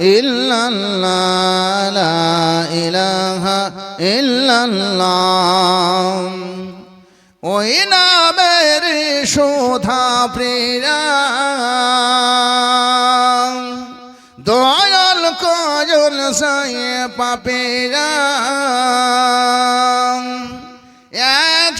ইল্লাল্লাহ লা ইলাহা ইল্লাল্লাহ। ওই নামের শোধা প্রিয়া। দয়াল কজল সাই পাপিরা। একটি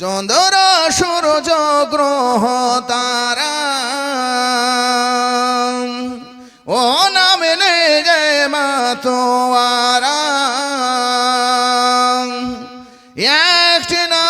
চন্দ্র সূর্য গ্রহ তারা। ও নাম যে মাতোয়ারা। একটি নামে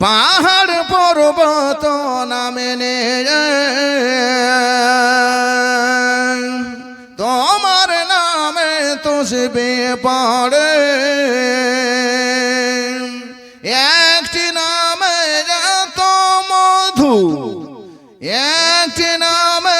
পাহাড় পর্বত নামে তোমার নামে তুসবে পড়ে। একটি নামে যত মধু একটি নামে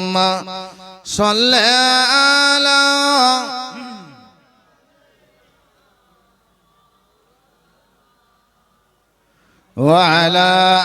صل على وعلى